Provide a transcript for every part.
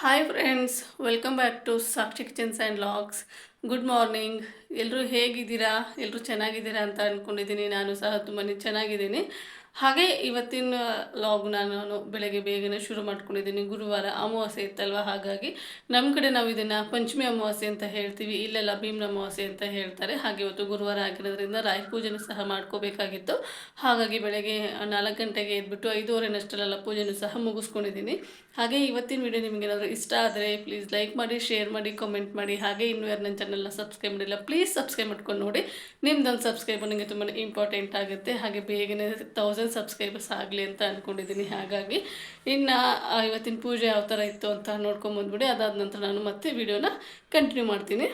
Hi friends welcome back to Sakshi kitchens and vlogs good morning ಎಲ್ಲರೂ ಹೇಗಿದ್ದೀರಾ? ಎಲ್ಲರೂ ಚೆನ್ನಾಗಿದ್ದೀರಾ ಅಂತ ಅಂದ್ಕೊಂಡಿದ್ದೀನಿ ನಾನು ಸಹ ತುಂಬಾ ಚೆನ್ನಾಗಿದ್ದೀನಿ. ಹಾಗೆ ಇವತ್ತಿನ ಲಾಗ್ ನಾನು ಬೆಳಗ್ಗೆ ಬೇಗನೆ ಶುರು ಮಾಡ್ಕೊಂಡಿದ್ದೀನಿ. ಗುರುವಾರ ಅಮಾವಾಸ್ಯೆ ಇತ್ತಲ್ವ? ಹಾಗಾಗಿ ನಮ್ಮ ಕಡೆ ನಾವು ಇದನ್ನು ಪಂಚಮಿ ಅಮಾವಾಸ್ಯೆ ಅಂತ ಹೇಳ್ತೀವಿ. ಇಲ್ಲೆಲ್ಲ ಭೀಮ್ನ ಅಮಾವಾಸ್ಯೆ ಅಂತ ಹೇಳ್ತಾರೆ. ಹಾಗೆ ಇವತ್ತು ಗುರುವಾರ ಆಗಿರೋದ್ರಿಂದ ರಾಯ ಪೂಜೆನೂ ಸಹ ಮಾಡ್ಕೋಬೇಕಾಗಿತ್ತು. ಹಾಗಾಗಿ ಬೆಳಗ್ಗೆ ನಾಲ್ಕು ಗಂಟೆಗೆ ಎದ್ಬಿಟ್ಟು ಐದೂವರೆನಷ್ಟಲ್ಲೆಲ್ಲ ಪೂಜೆನೂ ಸಹ ಮುಗಿಸ್ಕೊಂಡಿದ್ದೀನಿ. ಹಾಗೆ ಇವತ್ತಿನ ವಿಡಿಯೋ ನಿಮಗೆ ಏನಾದರೂ ಇಷ್ಟ ಆದರೆ ಪ್ಲೀಸ್ ಲೈಕ್ ಮಾಡಿ ಶೇರ್ ಮಾಡಿ ಕಮೆಂಟ್ ಮಾಡಿ. ಹಾಗೆ ಇನ್ನೂ ಯಾರು ನನ್ನ ಚಾನಲ್ನ ಸಬ್ಸ್ಕ್ರೈಬ್ ಮಾಡಿಲ್ಲ ಪ್ಲೀಸ್ ಸಬ್ಸ್ಕ್ರೈಬ್ ಮಾಡ್ಕೊಂಡು ನೋಡಿ. ನಿಮ್ದೊಂದು ಸಬ್ಸ್ಕ್ರೈಬ್ ನನಗೆ ತುಂಬಾ ಇಂಪಾರ್ಟೆಂಟ್ ಆಗುತ್ತೆ. ಹಾಗೆ ಬೇಗನೆ ತೌಸಂಡ್ ಸಬ್ಸ್ಕ್ರೈಬರ್ಸ್ ಆಗಲಿ ಅಂತ ಅಂದ್ಕೊಂಡಿದ್ದೀನಿ ಹಾಗಾಗಿ. ಇನ್ನು ಇವತ್ತಿನ ಪೂಜೆ ಯಾವ ಥರ ಇತ್ತು ಅಂತ ನೋಡ್ಕೊಂಬಂದ್ಬಿಡಿ ಅದಾದ ನಂತರ ನಾನು ಮತ್ತೆ ವಿಡಿಯೋನ ಕಂಟಿನ್ಯೂ ಮಾಡ್ತೀನಿ.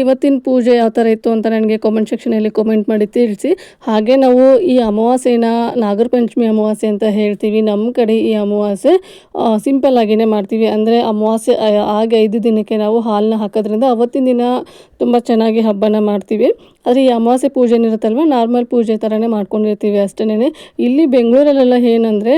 ಇವತ್ತಿನ ಪೂಜೆ ಯಾವ ಥರ ಇತ್ತು ಅಂತ ನನಗೆ ಕಾಮೆಂಟ್ ಸೆಕ್ಷನಲ್ಲಿ ಕಾಮೆಂಟ್ ಮಾಡಿ ತಿಳಿಸಿ. ಹಾಗೆ ನಾವು ಈ ಅಮಾವಾಸ್ಯೆನ ನಾಗರ ಪಂಚಮಿ ಅಮಾವಾಸ್ಯೆ ಅಂತ ಹೇಳ್ತೀವಿ. ನಮ್ಮ ಕಡೆ ಈ ಅಮಾವಾಸ್ಯೆ ಸಿಂಪಲ್ ಆಗಿನೇ ಮಾಡ್ತೀವಿ. ಅಂದರೆ ಅಮಾವಾಸ್ಯೆ ಆಗ ಐದು ದಿನಕ್ಕೆ ನಾವು ಹಾಲನ್ನ ಹಾಕೋದ್ರಿಂದ ಅವತ್ತಿನ ದಿನ ತುಂಬ ಚೆನ್ನಾಗಿ ಹಬ್ಬನ ಮಾಡ್ತೀವಿ. ಆದರೆ ಈ ಅಮಾವಾಸ್ಯೆ ಪೂಜೆ ಏನಿರುತ್ತಲ್ವ, ನಾರ್ಮಲ್ ಪೂಜೆ ಥರನೇ ಮಾಡ್ಕೊಂಡಿರ್ತೀವಿ ಅಷ್ಟೇನೆ ಇಲ್ಲಿ ಬೆಂಗಳೂರಲ್ಲೆಲ್ಲ ಏನಂದರೆ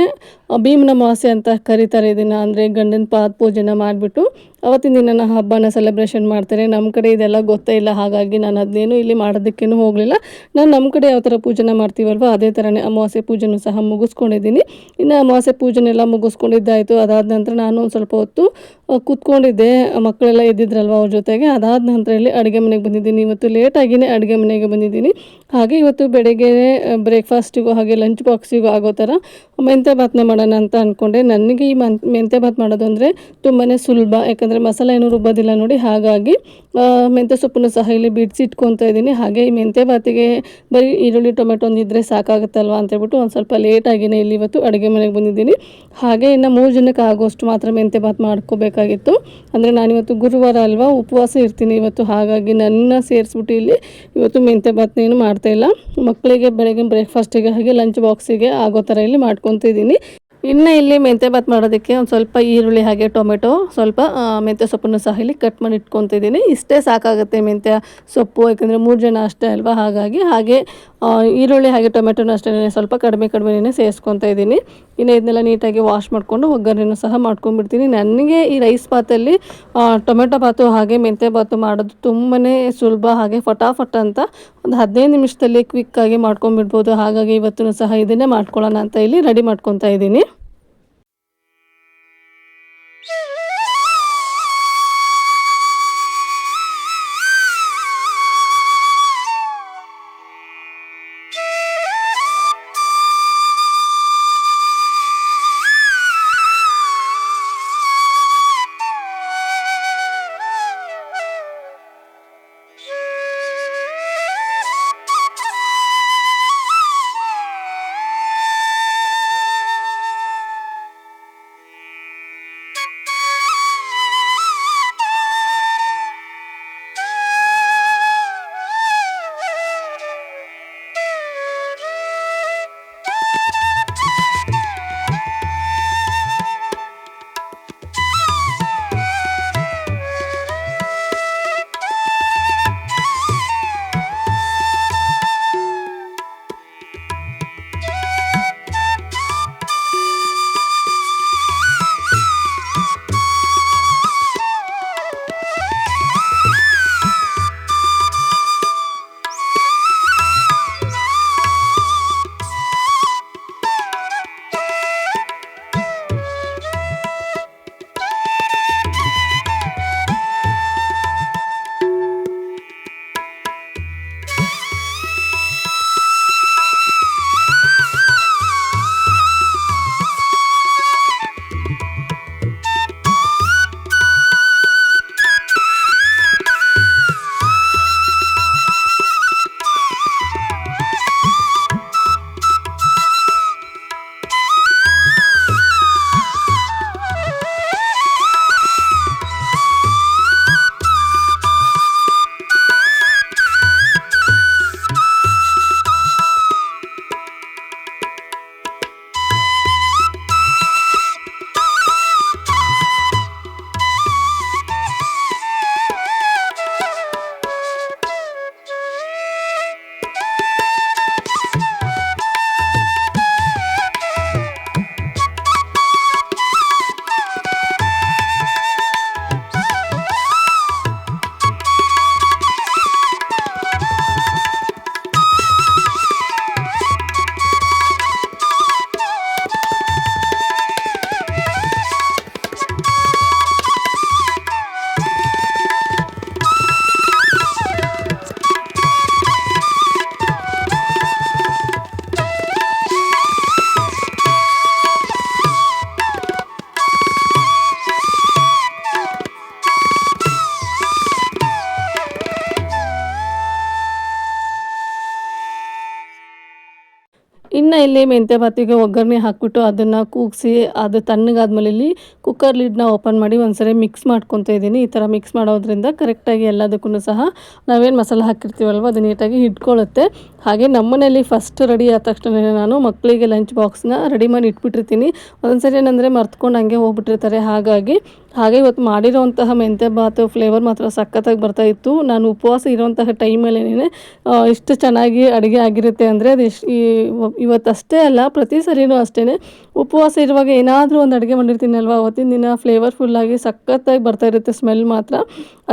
ಭೀಮನ ಅಮಾವಾಸ್ಯೆ ಅಂತ ಕರೀತಾರೆ ಇದನ್ನು ಅಂದರೆ ಗಂಡನ ಪಾದ ಪೂಜೆನ ಮಾಡಿಬಿಟ್ಟು ಅವತ್ತಿನ ದಿನ ಹಬ್ಬನ ಸೆಲೆಬ್ರೇಷನ್ ಮಾಡ್ತಾರೆ. ನಮ್ಮ ಕಡೆ ಇದೆಲ್ಲ ಗೊತ್ತೇ ಇಲ್ಲ, ಹಾಗಾಗಿ ನಾನು ಅದನ್ನೇನು ಇಲ್ಲಿ ಮಾಡೋದಕ್ಕೇನು ಹೋಗಲಿಲ್ಲ. ನಾನು ನಮ್ಮ ಕಡೆ ಯಾವ ಥರ ಪೂಜೆನ ಮಾಡ್ತೀವಲ್ವ, ಅದೇ ಥರನೇ ಅಮಾವಾಸ್ಯೆ ಪೂಜೆನೂ ಸಹ ಮುಗಿಸ್ಕೊಂಡಿದ್ದೀನಿ. ಇನ್ನು ಅಮಾವಾಸ್ಯೆ ಪೂಜೆನೆಲ್ಲ ಮುಗಿಸ್ಕೊಂಡಿದ್ದಾಯಿತು. ಅದಾದ ನಂತರ ನಾನು ಒಂದು ಸ್ವಲ್ಪ ಹೊತ್ತು ಕೂತ್ಕೊಂಡಿದ್ದೆ. ಮಕ್ಕಳೆಲ್ಲ ಎದ್ದಿದ್ರಲ್ವ ಅವ್ರ ಜೊತೆಗೆ. ಅದಾದ ನಂತರ ಇಲ್ಲಿ ಅಡುಗೆ ಮನೆಗೆ ಬಂದಿದ್ದೀನಿ. ಇವತ್ತು ಲೇಟಾಗಿಯೇ ಅಡುಗೆ ಅಡುಗೆ ಮನೆಗೆ ಬಂದಿದ್ದೀನಿ. ಹಾಗೆ ಇವತ್ತು ಬೆಳಗ್ಗೆ ಬ್ರೇಕ್ಫಾಸ್ಟಿಗೂ ಹಾಗೆ ಲಂಚ್ ಬಾಕ್ಸಿಗೂ ಆಗೋ ಥರ ಮೆಂತ್ಯ ಭಾತ್ನ ಮಾಡೋಣ ಅಂತ ಅಂದ್ಕೊಂಡೆ ನನಗೆ ಈ ಮನ್, ಮೆಂತ್ಯ ಭಾತ್ ಮಾಡೋದು ಅಂದರೆ ತುಂಬಾ ಸುಲಭ. ಯಾಕಂದರೆ ಮಸಾಲೆ ಏನೂ ರುಬ್ಬೋದಿಲ್ಲ ನೋಡಿ. ಹಾಗಾಗಿ ಮೆಂತ್ಯ ಸೊಪ್ಪನ್ನು ಸಹ ಇಲ್ಲಿ ಬಿಡಿಸಿ ಇಟ್ಕೊತಾ ಇದ್ದೀನಿ. ಹಾಗೆ ಈ ಮೆಂತ್ಯ ಭಾತಿಗೆ ಬರೀ ಈರುಳ್ಳಿ, ಟೊಮೆಟೊ ಒಂದಿದ್ದರೆ ಸಾಕಾಗುತ್ತಲ್ವ ಅಂತೇಳ್ಬಿಟ್ಟು ಒಂದು ಸ್ವಲ್ಪ ಲೇಟಾಗಿನೇ ಇಲ್ಲಿ ಇವತ್ತು ಅಡುಗೆ ಮನೆಗೆ ಬಂದಿದ್ದೀನಿ. ಹಾಗೆ ಇನ್ನು ಮೂರು ಜನಕ್ಕೆ ಆಗೋಷ್ಟು ಮಾತ್ರ ಮೆಂತ್ಯ ಭಾತ್ ಮಾಡ್ಕೋಬೇಕಾಗಿತ್ತು. ಅಂದರೆ ನಾನಿವತ್ತು ಗುರುವಾರ ಅಲ್ವಾ ಉಪವಾಸ ಇರ್ತೀನಿ ಇವತ್ತು. ಹಾಗಾಗಿ ನನ್ನ ಸೇರಿಸ್ಬಿಟ್ಟು ಇಲ್ಲಿ ಇವತ್ತು ಮೆಂತ್ಯ ಭಾತ್ನೇನು ಮಾಡ್ತಾಯಿಲ್ಲ ಮಕ್ಕಳಿಗೆ ಬೆಳಗ್ಗೆ ಬ್ರೇಕ್ಫಾಸ್ಟಿಗೆ ಹಾಗೆ ಲಂಚ್ ಬಾಕ್ಸಿಗೆ ಆಗೋ ಥರ ಇಲ್ಲಿ ಮಾಡ್ಕೊತಿದ್ದೀನಿ. ಇನ್ನು ಇಲ್ಲಿ ಮೆಂತ್ಯ ಭಾತ್ ಮಾಡೋದಕ್ಕೆ ಒಂದು ಸ್ವಲ್ಪ ಈರುಳ್ಳಿ ಹಾಗೆ, ಟೊಮೆಟೊ, ಸ್ವಲ್ಪ ಮೆಂತ್ಯ ಸೊಪ್ಪನ್ನು ಸಹ ಇಲ್ಲಿ ಕಟ್ ಮಾಡಿ ಇಟ್ಕೊತಿದ್ದೀನಿ. ಇಷ್ಟೇ ಸಾಕಾಗುತ್ತೆ ಮೆಂತ್ಯ ಸೊಪ್ಪು, ಯಾಕಂದರೆ ಮೂರು ಜನ ಅಷ್ಟೇ ಅಲ್ವಾ? ಹಾಗಾಗಿ ಹಾಗೆ ಈರುಳ್ಳಿ ಹಾಗೆ ಟೊಮೆಟೊನ ಅಷ್ಟೇ ಸ್ವಲ್ಪ ಕಡಿಮೆ ಕಡಿಮೆನೇ ಸೇರಿಸ್ಕೊತಾ ಇದ್ದೀನಿ. ಇನ್ನು ಇದನ್ನೆಲ್ಲ ನೀಟಾಗಿ ವಾಶ್ ಮಾಡಿಕೊಂಡು ಒಗ್ಗರಣೆನೂ ಸಹ ಮಾಡ್ಕೊಂಡ್ಬಿಡ್ತೀನಿ. ನನಗೆ ಈ ರೈಸ್ ಭಾತಲ್ಲಿ ಟೊಮೆಟೊ ಭಾತು ಹಾಗೆ ಮೆಂತ್ಯ ಭಾತು ಮಾಡೋದು ತುಂಬಾ ಸುಲಭ ಹಾಗೆ ಫಟಾಫಟ್ ಅಂತ ಒಂದು ಹದಿನೈದು ನಿಮಿಷದಲ್ಲಿ ಕ್ವಿಕ್ಕಾಗಿ ಮಾಡ್ಕೊಂಡ್ಬಿಡ್ಬೋದು. ಹಾಗಾಗಿ ಇವತ್ತು ಸಹ ಇದನ್ನೇ ಮಾಡ್ಕೊಳ್ಳೋಣ ಅಂತ ಇಲ್ಲಿ ರೆಡಿ ಮಾಡ್ಕೊತಾ ಇದ್ದೀನಿ. ಇಲ್ಲಿ ಮೆಂತ್ಯ ಬಾತಿಗೆ ಒಗ್ಗರಣೆ ಹಾಕ್ಬಿಟ್ಟು ಅದನ್ನು ಕೂಗಿಸಿ, ಅದು ತಣ್ಣಗಾದ್ಮೇಲೆ ಇಲ್ಲಿ ಕುಕ್ಕರ್ ಲಿಡ್ನ ಓಪನ್ ಮಾಡಿ ಒಂದ್ಸರಿ ಮಿಕ್ಸ್ ಮಾಡ್ಕೊತ ಇದ್ದೀನಿ. ಈ ಥರ ಮಿಕ್ಸ್ ಮಾಡೋದ್ರಿಂದ ಕರೆಕ್ಟಾಗಿ ಎಲ್ಲದಕ್ಕೂ ಸಹ ನಾವೇನು ಮಸಾಲೆ ಹಾಕಿರ್ತೀವಲ್ವ, ಅದು ನೀಟಾಗಿ ಹಿಡ್ಕೊಳ್ಳುತ್ತೆ. ಹಾಗೆ ನಮ್ಮನೇಲಿ ಫಸ್ಟ್ ರೆಡಿ ಆದ ತಕ್ಷಣ ನಾನು ಮಕ್ಕಳಿಗೆ ಲಂಚ್ ಬಾಕ್ಸ್ನ ರೆಡಿ ಮಾಡಿ ಇಟ್ಬಿಟ್ಟಿರ್ತೀನಿ. ಒಂದೊಂದ್ಸರಿ ಏನಂದರೆ ಮರ್ತ್ಕೊಂಡು ಹಂಗೆ ಹೋಗ್ಬಿಟ್ಟಿರ್ತಾರೆ. ಹಾಗಾಗಿ ಹಾಗೆ ಇವತ್ತು ಮಾಡಿರೋವಂತಹ ಮೆಂತ್ಯ ಬಾತು ಫ್ಲೇವರ್ ಮಾತ್ರ ಸಖತ್ತಾಗಿ ಬರ್ತಾ ಇತ್ತು. ನಾನು ಉಪವಾಸ ಇರೋವಂತಹ ಟೈಮಲ್ಲೇನೆ ಇಷ್ಟು ಚೆನ್ನಾಗಿ ಅಡುಗೆ ಆಗಿರುತ್ತೆ ಅಂದರೆ ಅದು ಎಷ್ಟು ಇವತ್ತಷ್ಟೇ ಅಲ್ಲ, ಪ್ರತಿ ಸರಿನೂ ಅಷ್ಟೇ ಉಪವಾಸ ಇರುವಾಗ ಏನಾದರೂ ಒಂದು ಅಡುಗೆ ಮಾಡಿರ್ತೀನಲ್ವ? ಅವತ್ತಿನ ದಿನ ಫ್ಲೇವರ್ಫುಲ್ಲಾಗಿ ಸಖತ್ತಾಗಿ ಬರ್ತಾ ಇರುತ್ತೆ ಸ್ಮೆಲ್ ಮಾತ್ರ.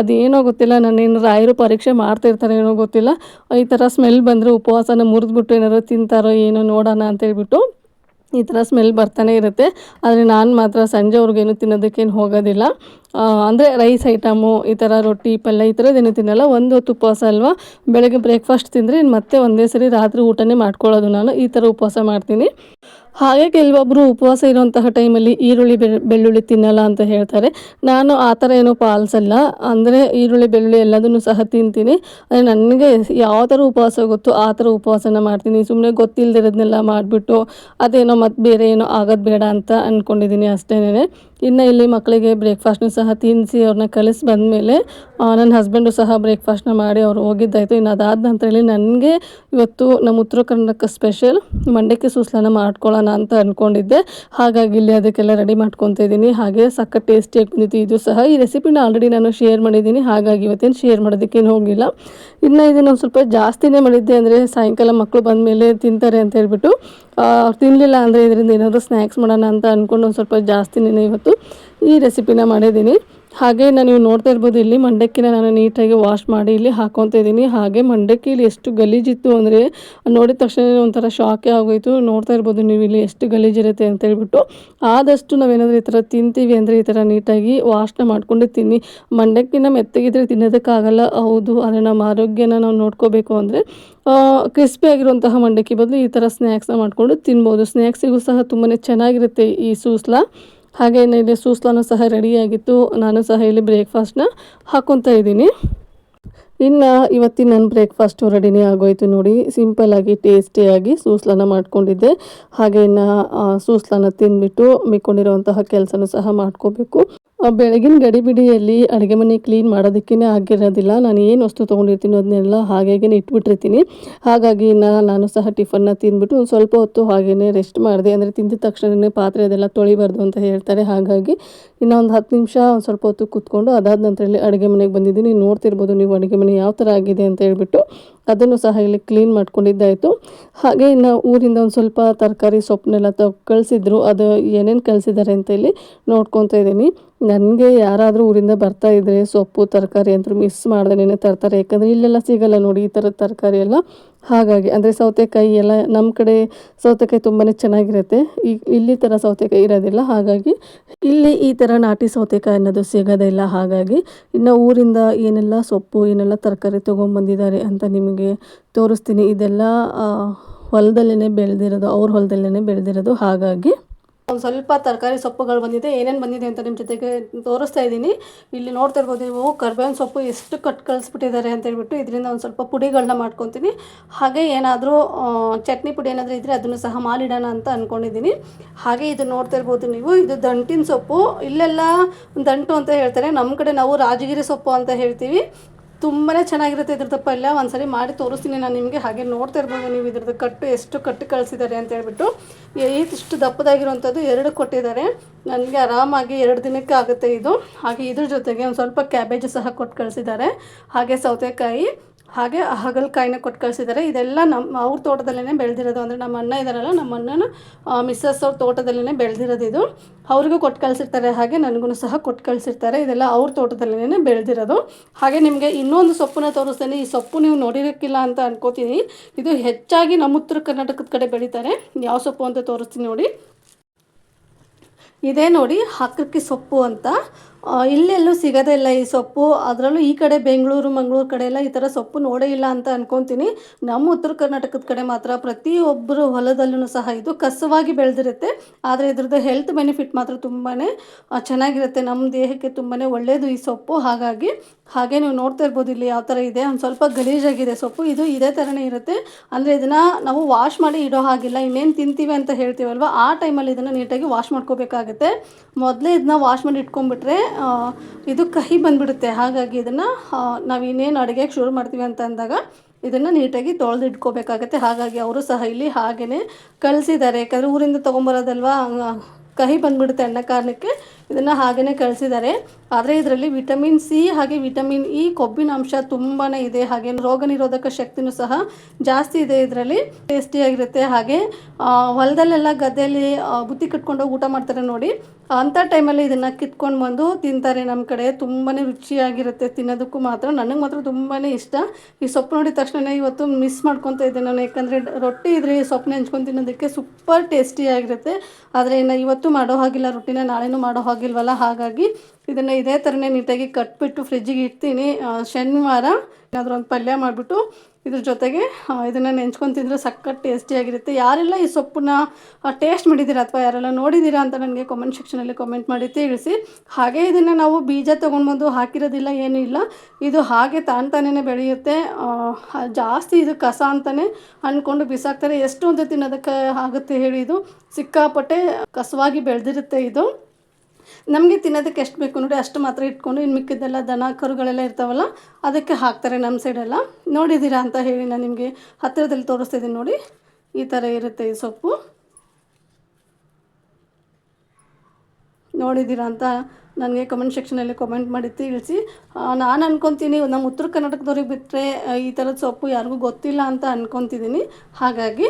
ಅದೇನೋ ಗೊತ್ತಿಲ್ಲ, ನಾನೇನು ರಾಯರು ಪರೀಕ್ಷೆ ಮಾಡ್ತಾ ಇರ್ತಾರೆ ಏನೋ ಗೊತ್ತಿಲ್ಲ. ಈ ಥರ ಸ್ಮೆಲ್ ಬಂದರೆ ಉಪವಾಸನ ಮುರಿದ್ಬಿಟ್ಟು ಏನಾದ್ರು ತಿಂತಾರೋ ಏನೋ ನೋಡೋಣ ಅಂತ ಹೇಳ್ಬಿಟ್ಟು. ಈ ಥರ ಸ್ಮೆಲ್ ಬರ್ತಾನೆ ಇರುತ್ತೆ. ಆದರೆ ನಾನು ಮಾತ್ರ ಸಂಜೆವರೆಗೇನು ತಿನ್ನೋದಕ್ಕೇನು ಹೋಗೋದಿಲ್ಲ. ಅಂದರೆ ರೈಸ್ ಐಟಮು, ಈ ಥರ ರೊಟ್ಟಿ, ಪಲ್ಯ ಈ ಥರದ್ದೇನು ತಿನ್ನಲ್ಲ. ಒಂದು ಹೊತ್ತು ಉಪವಾಸ ಅಲ್ವಾ? ಬೆಳಗ್ಗೆ ಬ್ರೇಕ್ಫಾಸ್ಟ್ ತಿಂದರೆ ಇನ್ನು ಮತ್ತೆ ಒಂದೇ ಸರಿ ರಾತ್ರಿ ಊಟನೇ ಮಾಡ್ಕೊಳ್ಳೋದು ನಾನು. ಈ ಥರ ಉಪವಾಸ ಮಾಡ್ತೀನಿ. ಹಾಗೆ ಕೆಲವೊಬ್ಬರು ಉಪವಾಸ ಇರುವಂತಹ ಟೈಮಲ್ಲಿ ಈರುಳ್ಳಿ ಬೆಳ್- ಬೆಳ್ಳುಳ್ಳಿ ತಿನ್ನಲ್ಲ ಅಂತ ಹೇಳ್ತಾರೆ. ನಾನು ಆ ಥರ ಏನೂ ಪಾಲಿಸಲ್ಲ. ಅಂದರೆ ಈರುಳ್ಳಿ, ಬೆಳ್ಳುಳ್ಳಿ ಎಲ್ಲದನ್ನು ಸಹ ತಿಂತೀನಿ. ನನಗೆ ಯಾವ ಥರ ಉಪವಾಸ ಗೊತ್ತು ಆ ಥರ ಉಪವಾಸನ ಮಾಡ್ತೀನಿ. ಸುಮ್ಮನೆ ಗೊತ್ತಿಲ್ಲದಿರೋದನ್ನೆಲ್ಲ ಮಾಡಿಬಿಟ್ಟು ಅದೇನೋ ಮತ್ತು ಬೇರೆ ಏನೋ ಆಗೋದು ಬೇಡ ಅಂತ ಅಂದ್ಕೊಂಡಿದ್ದೀನಿ ಅಷ್ಟೇನೆ ಇನ್ನು ಇಲ್ಲಿ ಮಕ್ಕಳಿಗೆ ಬ್ರೇಕ್ಫಾಸ್ಟ್ನು ಸಹ ತಿನ್ನಿಸಿ ಅವ್ರನ್ನ ಕಲಿಸಿ ಬಂದಮೇಲೆ ನನ್ನ ಹಸ್ಬೆಂಡು ಸಹ ಬ್ರೇಕ್ಫಾಸ್ಟ್ನ ಮಾಡಿ ಅವ್ರು ಹೋಗಿದ್ದಾಯಿತು. ಇನ್ನು ಅದಾದ ನಂತರ ಹೇಳಿ ನನಗೆ ಇವತ್ತು ನಮ್ಮ ಉತ್ತರ ಕರ್ನಾಟಕ ಸ್ಪೆಷಲ್ ಮಂಡಕ್ಕಿ ಸೂಸ್ಲನ ಮಾಡ್ಕೊಳ್ಳೋಣ ಅಂತ ಅಂದ್ಕೊಂಡಿದ್ದೆ ಹಾಗಾಗಿ ಇಲ್ಲಿ ಅದಕ್ಕೆಲ್ಲ ರೆಡಿ ಮಾಡ್ಕೊತಾ ಇದ್ದೀನಿ. ಹಾಗೆ ಸಖತ್ ಟೇಸ್ಟಿಯಾಗಿ ಬಂದಿತ್ತು. ಇದು ಸಹ ಈ ರೆಸಿಪಿನ ಆಲ್ರೆಡಿ ನಾನು ಶೇರ್ ಮಾಡಿದ್ದೀನಿ. ಹಾಗಾಗಿ ಇವತ್ತೇನು ಶೇರ್ ಮಾಡೋದಕ್ಕೇನು ಹೋಗಿಲ್ಲ. ಇನ್ನು ಇದನ್ನು ಸ್ವಲ್ಪ ಜಾಸ್ತಿನೇ ಮಾಡಿದ್ದೆ ಅಂದರೆ ಸಾಯಂಕಾಲ ಮಕ್ಕಳು ಬಂದಮೇಲೆ ತಿಂತಾರೆ ಅಂತ ಹೇಳ್ಬಿಟ್ಟು ಅವ್ರು ತಿನ್ನಲಿಲ್ಲ ಅಂದರೆ ಇದರಿಂದ ಏನಾದರೂ ಸ್ನ್ಯಾಕ್ಸ್ ಮಾಡೋಣ ಅಂತ ಅಂದ್ಕೊಂಡು ಒಂದು ಸ್ವಲ್ಪ ಜಾಸ್ತಿನೇ ಇವತ್ತು ಈ ರೆಸಿಪಿನ ಮಾಡಿದ್ದೀನಿ. ಹಾಗೆ ನಾನು ನೀವು ನೋಡ್ತಾ ಇರ್ಬೋದು, ಇಲ್ಲಿ ಮಂಡಕ್ಕಿನ ನಾನು ನೀಟಾಗಿ ವಾಶ್ ಮಾಡಿ ಇಲ್ಲಿ ಹಾಕೊತಾ ಇದ್ದೀನಿ. ಹಾಗೆ ಮಂಡಕ್ಕಿ ಇಲ್ಲಿ ಎಷ್ಟು ಗಲೀಜಿತ್ತು ಅಂದರೆ, ನೋಡಿದ ತಕ್ಷಣ ಒಂಥರ ಶಾಕೇ ಆಗೋಯಿತು. ನೋಡ್ತಾ ಇರ್ಬೋದು ನೀವು ಇಲ್ಲಿ ಎಷ್ಟು ಗಲೀಜಿರುತ್ತೆ ಅಂತ ಹೇಳ್ಬಿಟ್ಟು. ಆದಷ್ಟು ನಾವೇನಾದರೂ ಈ ಥರ ತಿಂತೀವಿ ಅಂದರೆ ಈ ಥರ ನೀಟಾಗಿ ವಾಶ್ನ ಮಾಡ್ಕೊಂಡು ತಿನ್ನಿ. ಮಂಡಕ್ಕಿನ ಮೆತ್ತಗಿದ್ರೆ ತಿನ್ನೋದಕ್ಕಾಗಲ್ಲ. ಹೌದು, ಆದರೆ ನಮ್ಮ ಆರೋಗ್ಯನ ನಾವು ನೋಡ್ಕೋಬೇಕು ಅಂದರೆ ಕ್ರಿಸ್ಪಿ ಆಗಿರುವಂತಹ ಮಂಡಕ್ಕಿ ಬದಲು ಈ ಥರ ಸ್ನ್ಯಾಕ್ಸ್ನ ಮಾಡಿಕೊಂಡು ತಿನ್ಬೋದು. ಸ್ನ್ಯಾಕ್ಸಿಗೂ ಸಹ ತುಂಬಾ ಚೆನ್ನಾಗಿರುತ್ತೆ ಈ ಸೂಸ್ಲ. ಹಾಗೆ ಇಲ್ಲಿ ಸೂಸ್ಲಾನು ಸಹ ರೆಡಿಯಾಗಿತ್ತು ನಾನು ಸಹ ಇಲ್ಲಿ ಬ್ರೇಕ್ಫಾಸ್ಟ್ನ ಹಾಕ್ಕೊತಾ ಇದ್ದೀನಿ. ಇನ್ನು ಇವತ್ತಿನ ನನ್ನ ಬ್ರೇಕ್ಫಾಸ್ಟು ರೆಡಿನೇ ಆಗೋಯ್ತು ನೋಡಿ. ಸಿಂಪಲ್ಲಾಗಿ ಟೇಸ್ಟಿಯಾಗಿ ಸೂಸ್ಲನ ಮಾಡ್ಕೊಂಡಿದ್ದೆ. ಹಾಗೆ ಇನ್ನು ಸೂಸ್ಲನ ತಿಂದ್ಬಿಟ್ಟು ಮಿಕ್ಕೊಂಡಿರೋಂತಹ ಕೆಲಸನೂ ಸಹ ಮಾಡ್ಕೋಬೇಕು. ಬೆಳಗಿನ ಗಡಿಬಿಡಿಯಲ್ಲಿ ಅಡುಗೆ ಮನೆ ಕ್ಲೀನ್ ಮಾಡೋದಕ್ಕೇ ಆಗಿರೋದಿಲ್ಲ. ನಾನು ಏನು ವಸ್ತು ತೊಗೊಂಡಿರ್ತೀನಿ ಅದನ್ನೆಲ್ಲ ಹಾಗೇ ಇಟ್ಬಿಟ್ಟಿರ್ತೀನಿ. ಹಾಗಾಗಿ ನಾನು ಸಹ ಟಿಫನ್ನ ತಿಂದ್ಬಿಟ್ಟು ಒಂದು ಸ್ವಲ್ಪ ಹೊತ್ತು ಹಾಗೇ ರೆಸ್ಟ್ ಮಾಡಿದೆ. ಅಂದರೆ ತಿಂದಿದ ತಕ್ಷಣವೇ ಪಾತ್ರೆ ಅದೆಲ್ಲ ತೊಳಿಬಾರ್ದು ಅಂತ ಹೇಳ್ತಾರೆ. ಹಾಗಾಗಿ ಇನ್ನೊಂದು ಹತ್ತು ನಿಮಿಷ ಒಂದು ಸ್ವಲ್ಪ ಹೊತ್ತು ಕೂತ್ಕೊಂಡು ಅದಾದ ನಂತರ ಇಲ್ಲಿ ಅಡುಗೆ ಮನೆಗೆ ಬಂದಿದ್ದೀನಿ. ನೋಡ್ತಿರ್ಬೋದು ನೀವು ಅಡುಗೆ ಮನೆ ಯಾವ ಥರ ಆಗಿದೆ ಅಂತ ಹೇಳ್ಬಿಟ್ಟು ಅದನ್ನು ಸಹ ಇಲ್ಲಿ ಕ್ಲೀನ್ ಮಾಡ್ಕೊಂಡಿದ್ದಾಯಿತು. ಹಾಗೆ ಇನ್ನು ಊರಿಂದ ಒಂದು ಸ್ವಲ್ಪ ತರಕಾರಿ ಸೊಪ್ಪನ್ನೆಲ್ಲ ತ ಕಳಿಸಿದ್ರು. ಅದು ಏನೇನು ಕಳಿಸಿದ್ದಾರೆ ಅಂತ ಇಲ್ಲಿ ನೋಡ್ಕೊತಾ ಇದ್ದೀನಿ ನನಗೆ ಯಾರಾದರೂ ಊರಿಂದ ಬರ್ತಾ ಇದ್ದರೆ ಸೊಪ್ಪು, ತರಕಾರಿ ಅಂತೂ ಮಿಸ್ ಮಾಡ್ದೇನೆ ತರ್ತಾರೆ. ಯಾಕಂದರೆ ಇಲ್ಲೆಲ್ಲ ಸಿಗಲ್ಲ ನೋಡಿ, ಈ ಥರದ ತರಕಾರಿ ಎಲ್ಲ. ಹಾಗಾಗಿ, ಅಂದರೆ ಸೌತೆಕಾಯಿ ಎಲ್ಲ ನಮ್ಮ ಕಡೆ ಸೌತೆಕಾಯಿ ತುಂಬಾ ಚೆನ್ನಾಗಿರುತ್ತೆ. ಈ, ಇಲ್ಲಿ ಥರ ಸೌತೆಕಾಯಿ ಇರೋದಿಲ್ಲ. ಹಾಗಾಗಿ, ಇಲ್ಲಿ ಈ ಥರ ನಾಟಿ ಸೌತೆಕಾಯಿ ಅನ್ನೋದು ಸಿಗೋದಿಲ್ಲ ಹಾಗಾಗಿ, ಇನ್ನು ಊರಿಂದ ಏನೆಲ್ಲ ಸೊಪ್ಪು, ಏನೆಲ್ಲ ತರಕಾರಿ ತೊಗೊಂಬಂದಿದ್ದಾರೆ ಅಂತ ನಿಮಗೆ ತೋರಿಸ್ತೀನಿ. ಇದೆಲ್ಲ ಹೊಲದಲ್ಲೇ ಬೆಳೆದಿರೋದು, ಅವ್ರ ಹೊಲದಲ್ಲೇ ಬೆಳೆದಿರೋದು. ಹಾಗಾಗಿ ಒಂದು ಸ್ವಲ್ಪ ತರಕಾರಿ ಸೊಪ್ಪುಗಳು ಬಂದಿದೆ, ಏನೇನು ಬಂದಿದೆ ಅಂತ ನಿಮ್ಮ ಜೊತೆಗೆ ತೋರಿಸ್ತಾ ಇದ್ದೀನಿ. ಇಲ್ಲಿ ನೋಡ್ತಾ ಇರ್ಬೋದು ನೀವು ಕರ್ಬೇವಿನ ಸೊಪ್ಪು ಎಷ್ಟು ಕಟ್ ಕಳಿಸ್ಬಿಟ್ಟಿದ್ದಾರೆ ಅಂತ ಹೇಳ್ಬಿಟ್ಟು ಇದರಿಂದ ಒಂದು ಸ್ವಲ್ಪ ಪುಡಿಗಳನ್ನ ಮಾಡ್ಕೊತೀನಿ. ಹಾಗೆ ಏನಾದರೂ ಚಟ್ನಿ ಪುಡಿ ಏನಾದರೂ ಇದ್ದರೆ ಅದನ್ನು ಸಹ ಮಾಡಿಡೋಣ ಅಂತ ಅಂದ್ಕೊಂಡಿದ್ದೀನಿ ಹಾಗೆ ಇದು ನೋಡ್ತಾ ಇರ್ಬೋದು ನೀವು, ಇದು ದಂಟಿನ ಸೊಪ್ಪು. ಇಲ್ಲೆಲ್ಲ ದಂಟು ಅಂತ ಹೇಳ್ತಾರೆ ನಮ್ಮ ಕಡೆ ನಾವು ರಾಜಗಿರಿ ಸೊಪ್ಪು ಅಂತ ಹೇಳ್ತೀವಿ. ತುಂಬಾ ಚೆನ್ನಾಗಿರುತ್ತೆ ಇದ್ರದ್ದು ಪಲ್ಯ ಒಂದ್ಸರಿ ಮಾಡಿ ತೋರಿಸ್ತೀನಿ ನಾನು ನಿಮಗೆ. ಹಾಗೆ ನೋಡ್ತಾ ಇರ್ಬೋದು ನೀವು ಇದ್ರದ್ದು ಕಟ್ಟು, ಎಷ್ಟು ಕಟ್ಟು ಕಳಿಸಿದ್ದಾರೆ ಅಂತ ಹೇಳ್ಬಿಟ್ಟು. ಇಷ್ಟು ದಪ್ಪದಾಗಿರುವಂಥದ್ದು ಎರಡು ಕೊಟ್ಟಿದ್ದಾರೆ. ನನಗೆ ಆರಾಮಾಗಿ ಎರಡು ದಿನಕ್ಕೆ ಆಗುತ್ತೆ ಇದು. ಹಾಗೆ ಇದ್ರ ಜೊತೆಗೆ ಒಂದು ಸ್ವಲ್ಪ ಕ್ಯಾಬೇಜ್ ಸಹ ಕೊಟ್ಟು ಕಳಿಸಿದ್ದಾರೆ. ಹಾಗೆ ಸೌತೆಕಾಯಿ ಹಾಗೆ ಹಾಗಲಕಾಯಿನ ಕೊಟ್ಟು ಕಳಿಸಿದ್ದಾರೆ ಇದೆಲ್ಲ ನಮ್ಮ ಅವ್ರ ತೋಟದಲ್ಲೇ ಬೆಳೆದಿರೋದು. ಅಂದರೆ ನಮ್ಮ ಅಣ್ಣ ಇದ್ದಾರಲ್ಲ ನಮ್ಮ ಅಣ್ಣನ ಮಿಸ್ಸಸ್ ಅವ್ರ ತೋಟದಲ್ಲೇ ಬೆಳೆದಿರೋದು ಇದು. ಅವ್ರಿಗೂ ಕೊಟ್ಟು ಕಳಿಸಿರ್ತಾರೆ. ಹಾಗೆ ನನಗೂ ಸಹ ಕೊಟ್ಟು ಕಳಿಸಿರ್ತಾರೆ. ಇದೆಲ್ಲ ಅವ್ರ ತೋಟದಲ್ಲೇ ಬೆಳೆದಿರೋದು. ಹಾಗೆ ನಿಮಗೆ ಇನ್ನೊಂದು ಸೊಪ್ಪನ್ನ ತೋರಿಸ್ತೇನೆ. ಈ ಸೊಪ್ಪು ನೀವು ನೋಡಿರೋಕ್ಕಿಲ್ಲ ಅಂತ ಅನ್ಕೋತೀನಿ. ಇದು ಹೆಚ್ಚಾಗಿ ನಮ್ಮ ಉತ್ತರ ಕರ್ನಾಟಕದ ಕಡೆ ಬೆಳೀತಾರೆ. ಯಾವ ಸೊಪ್ಪು ಅಂತ ತೋರಿಸ್ತೀನಿ ನೋಡಿ. ಇದೇ ನೋಡಿ ಹಾಕಕ್ಕೆ ಸೊಪ್ಪು ಅಂತ. ಇಲ್ಲೆಲ್ಲೂ ಸಿಗೋದೇ ಇಲ್ಲ ಈ ಸೊಪ್ಪು. ಅದರಲ್ಲೂ ಈ ಕಡೆ ಬೆಂಗಳೂರು, ಮಂಗಳೂರು ಕಡೆ ಎಲ್ಲ ಈ ಥರ ಸೊಪ್ಪು ನೋಡೇ ಇಲ್ಲ ಅಂತ ಅನ್ಕೊತೀನಿ. ನಮ್ಮ ಉತ್ತರ ಕರ್ನಾಟಕದ ಕಡೆ ಮಾತ್ರ ಪ್ರತಿಯೊಬ್ಬರು ಹೊಲದಲ್ಲೂ ಸಹ ಇದು ಕಸವಾಗಿ ಬೆಳೆದಿರುತ್ತೆ. ಆದರೆ ಇದ್ರದ್ದು ಹೆಲ್ತ್ ಬೆನಿಫಿಟ್ ಮಾತ್ರ ತುಂಬಾ ಚೆನ್ನಾಗಿರುತ್ತೆ. ನಮ್ಮ ದೇಹಕ್ಕೆ ತುಂಬಾ ಒಳ್ಳೆಯದು ಈ ಸೊಪ್ಪು. ಹಾಗಾಗಿ ಹಾಗೆ ನೀವು ನೋಡ್ತಾ ಇರ್ಬೋದು ಇಲ್ಲಿ ಯಾವ ಥರ ಇದೆ. ಒಂದು ಸ್ವಲ್ಪ ಗಲೀಜಾಗಿದೆ ಸೊಪ್ಪು. ಇದು ಇದೇ ಥರನೇ ಇರುತ್ತೆ. ಅಂದರೆ ಇದನ್ನು ನಾವು ವಾಶ್ ಮಾಡಿ ಇಡೋ ಹಾಗಿಲ್ಲ. ಇನ್ನೇನು ತಿಂತೀವಿ ಅಂತ ಹೇಳ್ತೀವಲ್ವ? ಆ ಟೈಮಲ್ಲಿ ಇದನ್ನು ನೀಟಾಗಿ ವಾಶ್ ಮಾಡ್ಕೋಬೇಕಾಗುತ್ತೆ. ಮೊದಲೇ ಇದನ್ನ ವಾಶ್ ಮಾಡಿ ಇಟ್ಕೊಂಡ್ಬಿಟ್ರೆ ಇದು ಕಹಿ ಬಂದ್ಬಿಡುತ್ತೆ. ಹಾಗಾಗಿ ಇದನ್ನು ನಾವು ಇನ್ನೇನು ಅಡುಗೆಗೆ ಶುರು ಮಾಡ್ತೀವಿ ಅಂತ ಅಂದಾಗ ಇದನ್ನು ನೀಟಾಗಿ ತೊಳೆದು ಇಟ್ಕೋಬೇಕಾಗತ್ತೆ. ಹಾಗಾಗಿ ಅವರು ಸಹ ಇಲ್ಲಿ ಹಾಗೆಯೇ ಕಳಿಸಿದ್ದಾರೆ. ಯಾಕಂದರೆ ಊರಿಂದ ತೊಗೊಂಬರೋದಲ್ವಾ? ಕಹಿ ಬಂದ್ಬಿಡುತ್ತೆ ಅನ್ನೋ ಕಾರಣಕ್ಕೆ ಇದನ್ನು ಹಾಗೆಯೇ ಕಳಿಸಿದ್ದಾರೆ ಆದರೆ ಇದರಲ್ಲಿ ವಿಟಮಿನ್ ಸಿ ಹಾಗೆ ವಿಟಮಿನ್ ಇ ಕೊಬ್ಬಿನ ಅಂಶ ತುಂಬಾ ಇದೆ. ಹಾಗೆ ರೋಗ ನಿರೋಧಕ ಶಕ್ತಿನೂ ಸಹ ಜಾಸ್ತಿ ಇದೆ ಇದರಲ್ಲಿ. ಟೇಸ್ಟಿಯಾಗಿರುತ್ತೆ ಹಾಗೆ ಹೊಲದಲ್ಲೆಲ್ಲ ಗದ್ದೆಯಲ್ಲಿ ಬುತ್ತಿ ಕಟ್ಕೊಂಡು ಊಟ ಮಾಡ್ತಾರೆ ನೋಡಿ. ಅಂಥ ಟೈಮಲ್ಲಿ ಇದನ್ನು ಕಿತ್ಕೊಂಡು ಬಂದು ತಿಂತಾರೆ ನಮ್ಮ ಕಡೆ. ತುಂಬಾ ರುಚಿಯಾಗಿರುತ್ತೆ. ತಿನ್ನೋದಕ್ಕೂ ಮಾತ್ರ. ನನಗೆ ಮಾತ್ರ ತುಂಬಾ ಇಷ್ಟ. ಈ ಸೊಪ್ಪು ನೋಡಿದ ತಕ್ಷಣ ಇವತ್ತು ಮಿಸ್ ಮಾಡ್ಕೊತಾ ಇದ್ದೆ ನಾನು. ಯಾಕಂದರೆ ರೊಟ್ಟಿ ಇದ್ರೆ ಸೊಪ್ಪನ್ನ ಹೆಂಚ್ಕೊಂಡು ತಿನ್ನೋದಕ್ಕೆ ಸೂಪರ್ ಟೇಸ್ಟಿಯಾಗಿರುತ್ತೆ ಆದರೆ ಇನ್ನು ಇವತ್ತು ಮಾಡೋ ಹಾಗಿಲ್ಲ. ರೊಟ್ಟಿನ ನಾಳೆನೂ ಮಾಡೋ ಹಾಗಿಲ್ವಲ್ಲ ಹಾಗಾಗಿ ಇದನ್ನು ಇದೇ ಥರನೇ ನೀಟಾಗಿ ಕಟ್ಬಿಟ್ಟು ಫ್ರಿಜ್ಜಿಗೆ ಇಡ್ತೀನಿ. ಶನಿವಾರ ಏನಾದರೂ ಒಂದು ಪಲ್ಯ ಮಾಡಿಬಿಟ್ಟು ಇದ್ರ ಜೊತೆಗೆ ಇದನ್ನು ನೆಂಚ್ಕೊಂಡು ತಿಂದರೆ ಸಕ್ಕತ್ ಟೇಸ್ಟಿಯಾಗಿರುತ್ತೆ ಯಾರೆಲ್ಲ ಈ ಸೊಪ್ಪನ್ನ ಟೇಸ್ಟ್ ಮಾಡಿದ್ದೀರಾ ಅಥವಾ ಯಾರೆಲ್ಲ ನೋಡಿದ್ದೀರಾ ಅಂತ ನನಗೆ ಕಮೆಂಟ್ ಸೆಕ್ಷನಲ್ಲಿ ಕಾಮೆಂಟ್ ಮಾಡಿ ತಿಳಿಸಿ. ಹಾಗೆ ಇದನ್ನು ನಾವು ಬೀಜ ತೊಗೊಂಡ್ಬಂದು ಹಾಕಿರೋದಿಲ್ಲ, ಏನೂ ಇಲ್ಲ. ಇದು ಹಾಗೆ ತಾನು ಬೆಳೆಯುತ್ತೆ. ಜಾಸ್ತಿ ಇದು ಕಸ ಅಂತಲೇ ಅಂದ್ಕೊಂಡು ಬಿಸಾಕ್ತಾರೆ. ಎಷ್ಟು ತಿನ್ನೋದಕ್ಕೆ ಆಗುತ್ತೆ ಹೇಳಿ ಇದು. ಸಿಕ್ಕಾಪಟ್ಟೆ ಕಸವಾಗಿ ಬೆಳೆದಿರುತ್ತೆ ಇದು. ನಮಗೆ ತಿನ್ನೋದಕ್ಕೆ ಎಷ್ಟು ಬೇಕು ನೋಡಿ ಅಷ್ಟು ಮಾತ್ರ ಇಟ್ಕೊಂಡು ಇನ್ನು ಮಿಕ್ಕಿದ್ದೆಲ್ಲ ದನ ಕರುಗಳೆಲ್ಲ ಇರ್ತಾವಲ್ಲ, ಅದಕ್ಕೆ ಹಾಕ್ತಾರೆ ನಮ್ಮ ಸೈಡೆಲ್ಲ ನೋಡಿದ್ದೀರಾ ಅಂತ ಹೇಳಿ ನಾನು ನಿಮಗೆ ಹತ್ತಿರದಲ್ಲಿ ತೋರಿಸ್ತಿದ್ದೀನಿ ನೋಡಿ. ಈ ಥರ ಇರುತ್ತೆ ಈ ಸೊಪ್ಪು. ನೋಡಿದ್ದೀರಾ ಅಂತ ನನಗೆ ಕಮೆಂಟ್ ಸೆಕ್ಷನಲ್ಲಿ ಕಮೆಂಟ್ ಮಾಡಿ ತಿಳಿಸಿ. ನಾನು ಅನ್ಕೊತೀನಿ ನಮ್ಮ ಉತ್ತರ ಕರ್ನಾಟಕದವ್ರಿಗೆ ಬಿಟ್ಟರೆ ಈ ಥರದ ಸೊಪ್ಪು ಯಾರಿಗೂ ಗೊತ್ತಿಲ್ಲ ಅಂತ ಅಂದ್ಕೊತಿದ್ದೀನಿ ಹಾಗಾಗಿ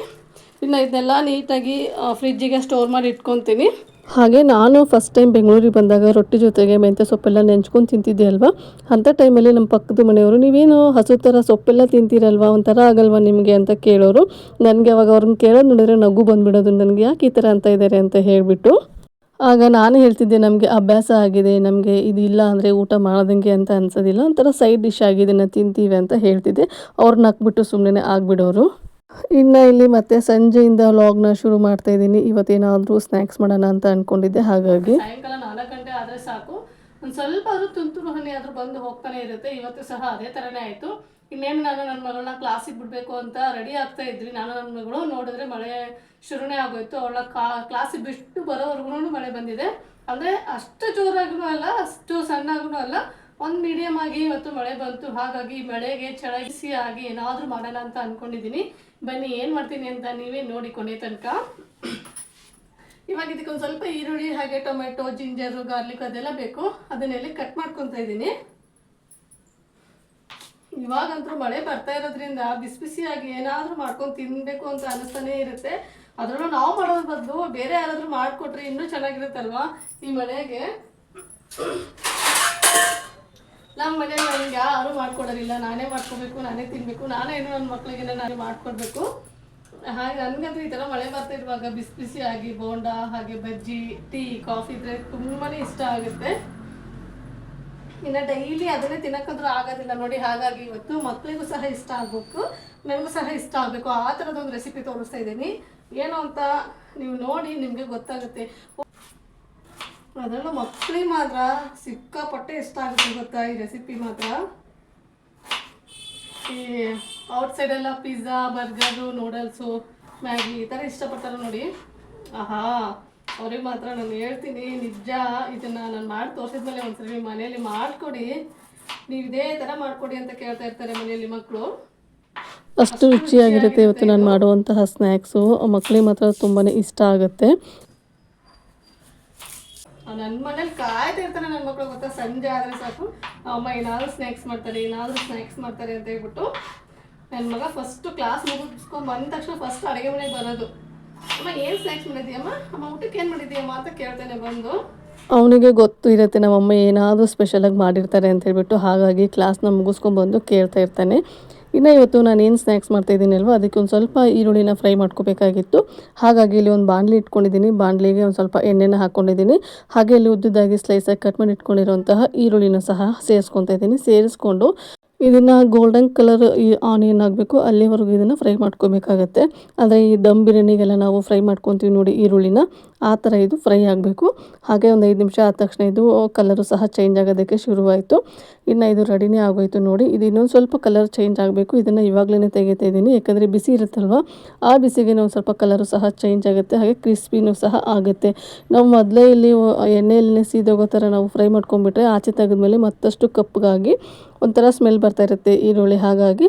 ಇನ್ನು ಇದನ್ನೆಲ್ಲ ನೀಟಾಗಿ ಫ್ರಿಜ್ಜಿಗೆ ಸ್ಟೋರ್ ಮಾಡಿ ಇಟ್ಕೊತೀನಿ. ಹಾಗೆ ನಾನು ಫಸ್ಟ್ ಟೈಮ್ ಬೆಂಗಳೂರಿಗೆ ಬಂದಾಗ ರೊಟ್ಟಿ ಜೊತೆಗೆ ಮೆಂತ್ಯ ಸೊಪ್ಪೆಲ್ಲ ನೆಂಚ್ಕೊಂಡು ತಿಂತಿದ್ದೆ ಅಲ್ವಾ? ಅಂಥ ಟೈಮಲ್ಲಿ ನಮ್ಮ ಪಕ್ಕದ ಮನೆಯವರು, ನೀವೇನು ಹಸು ಥರ ಸೊಪ್ಪೆಲ್ಲ ತಿಂತೀರಲ್ವಾ? ಒಂಥರ ಆಗಲ್ವಾ ನಿಮಗೆ? ಅಂತ ಕೇಳೋರು. ನನಗೆ ಅವಾಗ ಅವ್ರನ್ನ ಕೇಳೋದು ನೋಡಿದ್ರೆ ನಗು ಬಂದುಬಿಡೋದು. ನನಗೆ ಯಾಕೆ ಈ ಥರ ಅಂತ ಇದ್ದಾರೆ ಅಂತ ಹೇಳಿಬಿಟ್ಟು. ಆಗ ನಾನು ಹೇಳ್ತಿದ್ದೆ, ನಮಗೆ ಅಭ್ಯಾಸ ಆಗಿದೆ, ನಮಗೆ ಇದು ಇಲ್ಲ ಅಂದರೆ ಊಟ ಮಾಡೋದಂಗೆ ಅಂತ ಅನ್ಸೋದಿಲ್ಲ. ಒಂಥರ ಸೈಡ್ ಡಿಶ್ ಆಗಿದೆ, ನಾನು ತಿಂತೀವಿ ಅಂತ ಹೇಳ್ತಿದ್ದೆ. ಅವ್ರನ್ನ ಹಾಕ್ಬಿಟ್ಟು ಸುಮ್ಮನೆ ಆಗಿಬಿಡೋರು. ಇನ್ನು ಇಲ್ಲಿ ಮತ್ತೆ ಸಂಜೆಯಿಂದ ವ್ಲಾಗ್ನ ಶುರು ಮಾಡ್ತಾ ಇದ್ದೀನಿ. ಇವತ್ತೇನಾದರೂ ಸ್ನ್ಯಾಕ್ಸ್ ಮಾಡೋಣ ಅಂತ ಅನ್ಕೊಂಡಿದ್ದೆ, ಹಾಗಾಗಿ. ಸಾಯಂಕಾಲ ನಾಲ್ಕು ಗಂಟೆ ಆದರೆ ಸಾಕು. ಒಂದು ಸ್ವಲ್ಪ ಆದರೂ ತುಂತುರು ಹನಿ ಆದರೂ ಬಂದು ಹೋಗ್ತಾನೆ ಇರುತ್ತೆ. ಇವತ್ತು ಸಹ ಅದೇ ಥರನೇ ಆಯಿತು. ಇನ್ನೇನು ನಾನು ನನ್ನ ಮಗಳನ್ನ ಕ್ಲಾಸಿಗೆ ಬಿಡಬೇಕು ಅಂತ ರೆಡಿ ಆಗ್ತಾ ಇದ್ರಿ ನಾನು ನನ್ನ ಮಗಳು ನೋಡಿದ್ರೆ ಮಳೆ ಶುರುನೇ ಆಗೋಯ್ತು. ಅವಳ ಕ್ಲಾಸಿಗೆ ಬಿಟ್ಟು ಬರೋವರೆಗೂ ಮಳೆ ಬಂದಿದೆ. ಅಂದರೆ ಅಷ್ಟು ಜೋರಾಗೂ ಅಲ್ಲ, ಅಷ್ಟು ಸಣ್ಣಗೂ ಅಲ್ಲ. ಒಂದು ಮೀಡಿಯಮ್ ಆಗಿ ಇವತ್ತು ಮಳೆ ಬಂತು. ಹಾಗಾಗಿ ಮಳೆಗೆ ಚಳಗಿಸಿ ಆಗಿ ಏನಾದರೂ ಮಾಡೋಣ ಅಂತ ಅಂದ್ಕೊಂಡಿದ್ದೀನಿ ಬನ್ನಿ, ಏನು ಮಾಡ್ತೀನಿ ಅಂತ ನೀವೇ ನೋಡಿ ಕೊನೆ ತನಕ. ಇವಾಗ ಇದಕ್ಕೊಂದು ಸ್ವಲ್ಪ ಈರುಳ್ಳಿ, ಹಾಗೆ ಟೊಮೆಟೊ, ಜಿಂಜರು, ಗಾರ್ಲಿಕ್ ಅದೆಲ್ಲ ಬೇಕು. ಅದನ್ನೆಲ್ಲ ಕಟ್ ಮಾಡ್ಕೊತಾ ಇದ್ದೀನಿ ಇವಾಗಂತೂ ಮಳೆ ಬರ್ತಾ ಇರೋದ್ರಿಂದ ಬಿಸಿ ಬಿಸಿಯಾಗಿ ಏನಾದರೂ ಮಾಡ್ಕೊಂಡು ತಿನ್ನಬೇಕು ಅಂತ ಅನಿಸ್ತಾನೆ ಇರುತ್ತೆ. ಅದರಲ್ಲೂ ನಾವು ಮಾಡೋದ್ರ ಬದಲು ಬೇರೆ ಯಾರಾದರೂ ಮಾಡಿಕೊಟ್ರೆ ಇನ್ನೂ ಚೆನ್ನಾಗಿರುತ್ತಲ್ವಾ ಈ ಮಳೆಗೆ? ನಮ್ಮ ಮನೇಲಿ ನನಗೆ ಯಾರು ಮಾಡ್ಕೊಡೋರಿಲ್ಲ ನಾನೇ ಮಾಡ್ಕೋಬೇಕು, ನಾನೇ ತಿನ್ಬೇಕು, ನಾನೇ ಏನು ನನ್ನ ಮಕ್ಕಳಿಗೆ ನಾನೇ ಮಾಡ್ಕೊಡ್ಬೇಕು. ಹಾಗೆ ನನಗಂತೂ ಈ ಥರ ಮಳೆ ಬರ್ತಾ ಇರುವಾಗ ಬಿಸಿ ಆಗಿ ಬೋಂಡ, ಹಾಗೆ ಬಜ್ಜಿ, ಟೀ, ಕಾಫಿ ಇದ್ರೆ ತುಂಬಾ ಇಷ್ಟ ಆಗುತ್ತೆ. ಇನ್ನು ಡೈಲಿ ಅದನ್ನೇ ತಿನ್ನಕ್ಕಂದ್ರೂ ಆಗೋದಿಲ್ಲ. ನೋಡಿ ಹಾಗಾಗಿ ಇವತ್ತು ಮಕ್ಕಳಿಗೂ ಸಹ ಇಷ್ಟ ಆಗಬೇಕು, ನನಗೂ ಸಹ ಇಷ್ಟ ಆಗಬೇಕು. ಆ ಥರದೊಂದು ರೆಸಿಪಿ ತೋರಿಸ್ತಾ ಇದ್ದೀನಿ. ಏನು ಅಂತ ನೀವು ನೋಡಿ, ನಿಮಗೆ ಗೊತ್ತಾಗುತ್ತೆ. ಅದರಲ್ಲೂ ಮಕ್ಕಳಿಗೆ ಮಾತ್ರ ಸಿಕ್ಕಾಪಟ್ಟೆ ಇಷ್ಟ ಆಗುತ್ತೆ ಗೊತ್ತಾ ಈ ರೆಸಿಪಿ ಮಾತ್ರ. ಈ ಔಟ್ ಸೈಡೆಲ್ಲ ಪಿಜ್ಜಾ ಬರ್ಗರು ನೂಡಲ್ಸು ಮ್ಯಾಗಿ ಈ ಥರ ಇಷ್ಟಪಡ್ತಾರೆ ನೋಡಿ. ಆಹಾ ಅವ್ರಿಗೆ ಮಾತ್ರ ನಾನು ಹೇಳ್ತೀನಿ ನಿಜ ಇದನ್ನು ನಾನು ಮಾಡಿ ತೋರಿಸಿದ್ಮೇಲೆ ಒಂದ್ಸರಿ ನಿಮ್ಮ ಮನೆಯಲ್ಲಿ ಮಾಡಿಕೊಡಿ. ನೀವು ಇದೇ ಥರ ಮಾಡಿಕೊಡಿ ಅಂತ ಕೇಳ್ತಾ ಇರ್ತಾರೆ ಮನೆಯಲ್ಲಿ ಮಕ್ಕಳು ಅಷ್ಟು ರುಚಿಯಾಗಿರುತ್ತೆ ಇವತ್ತು ನಾನು ಮಾಡುವಂತಹ ಸ್ನ್ಯಾಕ್ಸು ಮಕ್ಕಳಿಗೆ ಮಾತ್ರ ತುಂಬಾ ಇಷ್ಟ ಆಗುತ್ತೆ. ನನ್ನ ಮನೇಲಿ ಕಾಯ್ತಾ ಇರ್ತಾನೆ ನನ್ನ ಮಕ್ಕಳು ಗೊತ್ತಾ? ಸಂಜೆ ಆದರೆ ಸಾಕು. ಅಮ್ಮ ಏನಾದರೂ ಸ್ನ್ಯಾಕ್ಸ್ ಮಾಡ್ತಾರೆ, ಏನಾದರೂ ಸ್ನ್ಯಾಕ್ಸ್ ಮಾಡ್ತಾರೆ ಅಂತ ಹೇಳ್ಬಿಟ್ಟು ನನ್ನ ಮಗ ಫಸ್ಟು ಕ್ಲಾಸ್ ಮುಗಿಸ್ಕೊಂಡು ಬಂದ ತಕ್ಷಣ ಫಸ್ಟ್ ಅಡುಗೆ ಮನೆಗೆ ಬರೋದು. ಅಮ್ಮ, ಏನು ಸ್ನ್ಯಾಕ್ಸ್ ಮಾಡಿದ್ದೀಯಮ್ಮ? ಅಮ್ಮ, ಊಟಕ್ಕೆ ಏನು ಮಾಡಿದ್ದೀಯಮ್ಮ ಅಂತ ಕೇಳ್ತಾನೆ ಬಂದು. ಅವನಿಗೆ ಗೊತ್ತು ಇರುತ್ತೆ, ನಮ್ಮಮ್ಮ ಏನಾದರೂ ಸ್ಪೆಷಲಾಗಿ ಮಾಡಿರ್ತಾರೆ ಅಂತ ಹೇಳ್ಬಿಟ್ಟು ಹಾಗಾಗಿ ಕ್ಲಾಸ್ನ ಮುಗಿಸ್ಕೊಂಡ್ಬಂದು ಕೇಳ್ತಾ ಇರ್ತಾನೆ. ಇನ್ನು ಇವತ್ತು ನಾನು ಏನು ಸ್ನ್ಯಾಕ್ಸ್ ಮಾಡ್ತಾಯಿದ್ದೀನಿ ಅಲ್ವಾ ಅದಕ್ಕೆ ಒಂದು ಸ್ವಲ್ಪ ಈರುಳ್ಳಿನ ಫ್ರೈ ಮಾಡ್ಕೋಬೇಕಾಗಿತ್ತು. ಹಾಗಾಗಿ ಇಲ್ಲಿ ಒಂದು ಬಾಣಲಿ ಇಟ್ಕೊಂಡಿದ್ದೀನಿ. ಬಾಣಲಿಗೆ ಒಂದು ಸ್ವಲ್ಪ ಎಣ್ಣೆನ ಹಾಕ್ಕೊಂಡಿದ್ದೀನಿ ಹಾಗೆ ಇಲ್ಲಿ ಉದ್ದುದಾಗಿ ಸ್ಲೈಸಾಗಿ ಕಟ್ ಮಾಡಿ ಇಟ್ಕೊಂಡಿರುವಂತಹ ಈರುಳ್ಳಿನ ಸಹ ಸೇರಿಸ್ಕೊತಾ ಇದ್ದೀನಿ ಸೇರಿಸ್ಕೊಂಡು ಇದನ್ನು ಗೋಲ್ಡನ್ ಕಲರ್ ಈ ಆನಿಯನ್ ಆಗಬೇಕು. ಅಲ್ಲಿವರೆಗೂ ಇದನ್ನು ಫ್ರೈ ಮಾಡ್ಕೋಬೇಕಾಗತ್ತೆ. ಆದರೆ ಈ ದಮ್ ಬಿರಿಯಾನಿಗೆಲ್ಲ ನಾವು ಫ್ರೈ ಮಾಡ್ಕೊತೀವಿ ನೋಡಿ ಈರುಳ್ಳಿನ. ಆ ಥರ ಇದು ಫ್ರೈ ಆಗಬೇಕು. ಹಾಗೆ ಒಂದು ಐದು ನಿಮಿಷ ಆದ ತಕ್ಷಣ ಇದು ಕಲರು ಸಹ ಚೇಂಜ್ ಆಗೋದಕ್ಕೆ ಶುರುವಾಯಿತು. ಇನ್ನು ಇದು ರೆಡಿನೇ ಆಗೋಯಿತು ನೋಡಿ. ಇದು ಇನ್ನೊಂದು ಸ್ವಲ್ಪ ಕಲರ್ ಚೇಂಜ್ ಆಗಬೇಕು. ಇದನ್ನು ಇವಾಗಲೇ ತೆಗಿತಾ ಇದ್ದೀನಿ. ಯಾಕಂದರೆ ಬಿಸಿ ಇರುತ್ತಲ್ವ? ಆ ಬಿಸಿಗೆ ನಾವು ಸ್ವಲ್ಪ ಕಲರು ಸಹ ಚೇಂಜ್ ಆಗುತ್ತೆ. ಹಾಗೆ ಕ್ರಿಸ್ಪಿನೂ ಸಹ ಆಗುತ್ತೆ. ನಾವು ಮೊದಲೇ ಇಲ್ಲಿ ಎಣ್ಣೆಯಲ್ಲಿ ಸೀದೋಗೋ ಥರ ನಾವು ಫ್ರೈ ಮಾಡ್ಕೊಂಡ್ಬಿಟ್ರೆ ಆಚೆ ತೆಗೆದ್ಮೇಲೆ ಮತ್ತಷ್ಟು ಕಪ್ಪಗಾಗಿ ಒಂಥರ ಸ್ಮೆಲ್ ಬರ್ತಾ ಇರುತ್ತೆ ಈರುಳ್ಳಿ. ಹಾಗಾಗಿ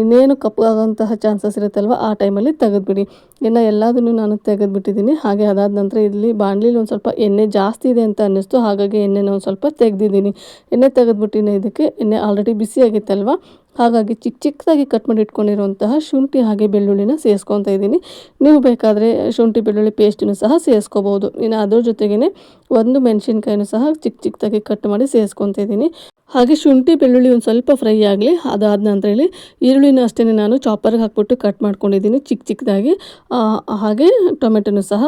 ಇನ್ನೇನು ಇನ್ನೇನು ಕಪ್ಪಾಗೋಂತಹ ಚಾನ್ಸಸ್ ಇರುತ್ತಲ್ವ, ಆ ಟೈಮಲ್ಲಿ ತೆಗೆದುಬಿಡಿ. ಇನ್ನು ಎಲ್ಲದನ್ನು ನಾನು ತೆಗೆದುಬಿಟ್ಟಿದ್ದೀನಿ. ಹಾಗೆ ಅದಾದ ನಂತರ ಇಲ್ಲಿ ಬಾಣಲಿಲಿ ಒಂದು ಸ್ವಲ್ಪ ಎಣ್ಣೆ ಜಾಸ್ತಿ ಇದೆ ಅಂತ ಅನ್ನಿಸ್ತು. ಹಾಗಾಗಿ ಎಣ್ಣೆನ ಒಂದು ಸ್ವಲ್ಪ ತೆಗೆದಿದ್ದೀನಿ. ಎಣ್ಣೆ ತೆಗೆದುಬಿಟ್ಟಿನ ಇದಕ್ಕೆ ಎಣ್ಣೆ ಆಲ್ರೆಡಿ ಬಿಸಿ ಆಗಿತ್ತಲ್ವ? ಹಾಗಾಗಿ ಚಿಕ್ಕ ಚಿಕ್ಕದಾಗಿ ಕಟ್ ಮಾಡಿ ಇಟ್ಕೊಂಡಿರುವಂತಹ ಶುಂಠಿ ಹಾಗೆ ಬೆಳ್ಳುಳ್ಳಿನ ಸೇರಿಸ್ಕೊತಾ ಇದ್ದೀನಿ. ನೀವು ಬೇಕಾದರೆ ಶುಂಠಿ, ಬೆಳ್ಳುಳ್ಳಿ ಪೇಸ್ಟನ್ನು ಸಹ ಸೇರಿಸ್ಕೋಬೋದು ಇನ್ನು ಅದ್ರ ಜೊತೆಗೇ ಒಂದು ಮೆಣಸಿನ್ಕಾಯಿನೂ ಸಹ ಚಿಕ್ಕ ಚಿಕ್ಕದಾಗಿ ಕಟ್ ಮಾಡಿ ಸೇರಿಸ್ಕೊತಾ ಇದ್ದೀನಿ. ಹಾಗೆ ಶುಂಠಿ, ಬೆಳ್ಳುಳ್ಳಿ ಒಂದು ಸ್ವಲ್ಪ ಫ್ರೈ ಆಗಲಿ, ಅದಾದ ನಂತರ ಹೇಳಿ ಈರುಳ್ಳಿನ ಅಷ್ಟೇ ನಾನು ಚಾಪರ್ಗೆ ಹಾಕ್ಬಿಟ್ಟು ಕಟ್ ಮಾಡ್ಕೊಂಡಿದ್ದೀನಿ ಚಿಕ್ಕ ಚಿಕ್ಕದಾಗಿ ಹಾಗೆ ಟೊಮೆಟೊನು ಸಹ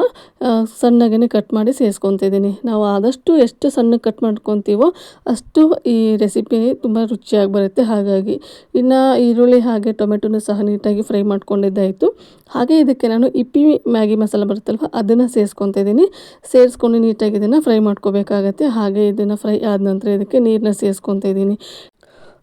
ಸಣ್ಣಗೆ ಕಟ್ ಮಾಡಿ ಸೇರಿಸ್ಕೊತಿದ್ದೀನಿ ನಾವು ಆದಷ್ಟು ಎಷ್ಟು ಸಣ್ಣ ಕಟ್ ಮಾಡ್ಕೊತೀವೋ ಅಷ್ಟು ಈ ರೆಸಿಪಿ ತುಂಬ ರುಚಿಯಾಗಿ ಬರುತ್ತೆ. ಹಾಗಾಗಿ ಇನ್ನು ಈರುಳ್ಳಿ ಹಾಗೆ ಟೊಮೆಟೊನು ಸಹ ನೀಟಾಗಿ ಫ್ರೈ ಮಾಡ್ಕೊಂಡಿದ್ದಾಯಿತು. ಹಾಗೆ ಇದಕ್ಕೆ ನಾನು ಇಪ್ಪಿ ಮ್ಯಾಗಿ ಮಸಾಲ ಬರುತ್ತಲ್ವ, ಅದನ್ನು ಸೇರಿಸ್ಕೊತಾ ಇದ್ದೀನಿ. ಸೇರಿಸ್ಕೊಂಡು ನೀಟಾಗಿ ಫ್ರೈ ಮಾಡ್ಕೋಬೇಕಾಗತ್ತೆ. ಹಾಗೆ ಇದನ್ನು ಫ್ರೈ ಆದ ನಂತರ ಇದಕ್ಕೆ ನೀರನ್ನ ಸೇರಿಸ್ಕೊತ ಇದ್ದೀನಿ.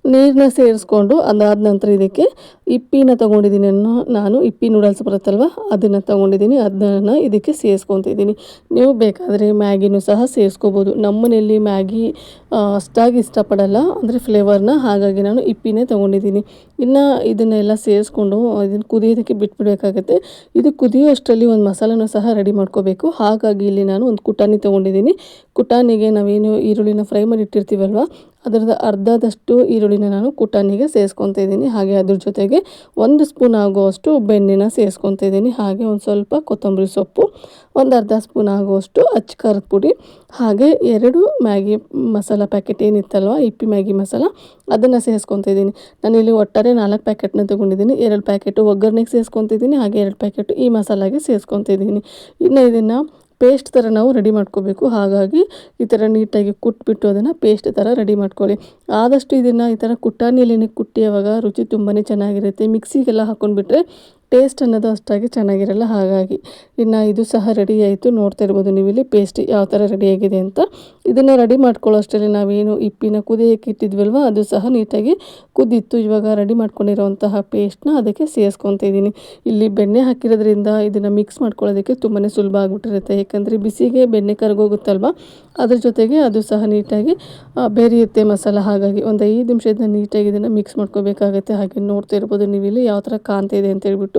ನೀರನ್ನ ಸೇರಿಸ್ಕೊಂಡು ಅದಾದ ನಂತರ ಇದಕ್ಕೆ ಇಪ್ಪಿನ ತೊಗೊಂಡಿದ್ದೀನಿ ನಾನು, ಇಪ್ಪಿ ನೂಡಲ್ಸ್ ಬರುತ್ತಲ್ವ, ಅದನ್ನು ತೊಗೊಂಡಿದ್ದೀನಿ. ಅದನ್ನು ಇದಕ್ಕೆ ಸೇರಿಸ್ಕೊತಿದ್ದೀನಿ ನೀವು ಬೇಕಾದರೆ ಮ್ಯಾಗಿನೂ ಸಹ ಸೇರಿಸ್ಕೋಬೋದು. ಮನೆಯಲ್ಲಿ ಮ್ಯಾಗಿ ಅಷ್ಟಾಗಿ ಇಷ್ಟಪಡಲ್ಲ. ಅಂದರೆ ಫ್ಲೇವರ್ನ ಹಾಗಾಗಿ ನಾನು ಇಪ್ಪಿನೇ ತೊಗೊಂಡಿದ್ದೀನಿ. ಇನ್ನು ಇದನ್ನೆಲ್ಲ ಸೇರಿಸ್ಕೊಂಡು ಇದನ್ನು ಕುದಿಯೋದಕ್ಕೆ ಬಿಟ್ಬಿಡಬೇಕಾಗತ್ತೆ. ಇದು ಕುದಿಯೋ ಅಷ್ಟರಲ್ಲಿ ಒಂದು ಮಸಾಲನ ಸಹ ರೆಡಿ ಮಾಡ್ಕೋಬೇಕು. ಹಾಗಾಗಿ ಇಲ್ಲಿ ನಾನು ಒಂದು ಕುಟಾಣಿ ತೊಗೊಂಡಿದ್ದೀನಿ. ಕುಟಾಣಿಗೆ ನಾವೇನು ಈರುಳ್ಳಿನ ಫ್ರೈ ಮಾಡಿ ಇಟ್ಟಿರ್ತೀವಲ್ವ ಅದರದ ಅರ್ಧದಷ್ಟು ಈರುಳ್ಳಿನ ನಾನು ಕುಟಾಣಿಗೆ ಸೇರಿಸ್ಕೊತಾ ಇದ್ದೀನಿ. ಹಾಗೆ ಅದ್ರ ಜೊತೆಗೆ ಒಂದು ಸ್ಪೂನ್ ಆಗುವಷ್ಟು ಬೆಣ್ಣೆನ ಸೇರಿಸ್ಕೊತಾ ಇದ್ದೀನಿ. ಹಾಗೆ ಒಂದು ಸ್ವಲ್ಪ ಕೊತ್ತಂಬರಿ ಸೊಪ್ಪು, ಒಂದು ಅರ್ಧ ಸ್ಪೂನ್ ಆಗುವಷ್ಟು ಅಚ್ಚ ಖಾರದ ಪುಡಿ ಹಾಗೆ ಎರಡು ಮ್ಯಾಗಿ ಮಸಾಲ ಪ್ಯಾಕೆಟ್ ಏನಿತ್ತಲ್ವ, ಇಪ್ಪಿ ಮ್ಯಾಗಿ ಮಸಾಲ, ಅದನ್ನು ಸೇರಿಸ್ಕೊತಿದ್ದೀನಿ. ನಾನಿಲ್ಲಿ ಒಟ್ಟಾರೆ ನಾಲ್ಕು ಪ್ಯಾಕೆಟ್ನ ತೊಗೊಂಡಿದ್ದೀನಿ. ಎರಡು ಪ್ಯಾಕೆಟು ಒಗ್ಗರಣೆಗೆ ಸೇರಿಸ್ಕೊತಿದ್ದೀನಿ, ಹಾಗೆ ಎರಡು ಪ್ಯಾಕೆಟು ಈ ಮಸಾಲಾಗೆ ಸೇರಿಸ್ಕೊತಿದ್ದೀನಿ. ಇನ್ನು ಇದನ್ನು ಪೇಸ್ಟ್ ಥರ ನಾವು ರೆಡಿ ಮಾಡ್ಕೋಬೇಕು. ಹಾಗಾಗಿ ಈ ಥರ ನೀಟಾಗಿ ಕುಟ್ಬಿಟ್ಟು ಅದನ್ನು ಪೇಸ್ಟ್ ಥರ ರೆಡಿ ಮಾಡ್ಕೊಳ್ಳಿ. ಆದಷ್ಟು ಇದನ್ನು ಈ ಥರ ಕುಟ್ಟಾಣಿಯಲ್ಲಿ ಕುಟ್ಟಿಯುವಾಗ ರುಚಿ ತುಂಬಾ ಚೆನ್ನಾಗಿರುತ್ತೆ, ಮಿಕ್ಸಿಗೆಲ್ಲ ಹಾಕೊಂಡ್ಬಿಟ್ರೆ ಟೇಸ್ಟ್ ಅನ್ನೋದು ಅಷ್ಟಾಗಿ ಚೆನ್ನಾಗಿರಲ್ಲ, ಹಾಗಾಗಿ ಇನ್ನು ಇದು ಸಹ ರೆಡಿ ಆಯಿತು. ನೋಡ್ತಾ ಇರ್ಬೋದು ನೀವು ಇಲ್ಲಿ ಪೇಸ್ಟ್ ಯಾವ ಥರ ರೆಡಿಯಾಗಿದೆ ಅಂತ. ಇದನ್ನು ರೆಡಿ ಮಾಡ್ಕೊಳ್ಳೋ ಅಷ್ಟರಲ್ಲಿ ನಾವೇನು ಇಪ್ಪಿನ ಕುದಿ ಇಟ್ಟಿದ್ವಲ್ವ, ಅದು ಸಹ ನೀಟಾಗಿ ಕುದಿತ್ತು. ಇವಾಗ ರೆಡಿ ಮಾಡ್ಕೊಂಡಿರೋವಂತಹ ಪೇಸ್ಟ್ನ ಅದಕ್ಕೆ ಸೇರಿಸ್ಕೊತ ಇದ್ದೀನಿ. ಇಲ್ಲಿ ಬೆಣ್ಣೆ ಹಾಕಿರೋದ್ರಿಂದ ಇದನ್ನು ಮಿಕ್ಸ್ ಮಾಡ್ಕೊಳ್ಳೋದಕ್ಕೆ ತುಂಬಾ ಸುಲಭ ಆಗಿಬಿಟ್ಟಿರುತ್ತೆ. ಯಾಕಂದರೆ ಬಿಸಿಗೆ ಬೆಣ್ಣೆ ಕರಗೋಗುತ್ತಲ್ವ, ಅದ್ರ ಜೊತೆಗೆ ಅದು ಸಹ ನೀಟಾಗಿ ಬೇರೆಯುತ್ತೆ ಮಸಾಲ. ಹಾಗಾಗಿ ಒಂದು ಐದು ನಿಮಿಷದ ನೀಟಾಗಿ ಇದನ್ನು ಮಿಕ್ಸ್ ಮಾಡ್ಕೋಬೇಕಾಗುತ್ತೆ. ಹಾಗೆ ನೋಡ್ತಾ ಇರ್ಬೋದು ನೀವು ಇಲ್ಲಿ ಯಾವ ಥರ ಕಾಣ್ತಾ ಇದೆ ಅಂತ ಹೇಳ್ಬಿಟ್ಟು.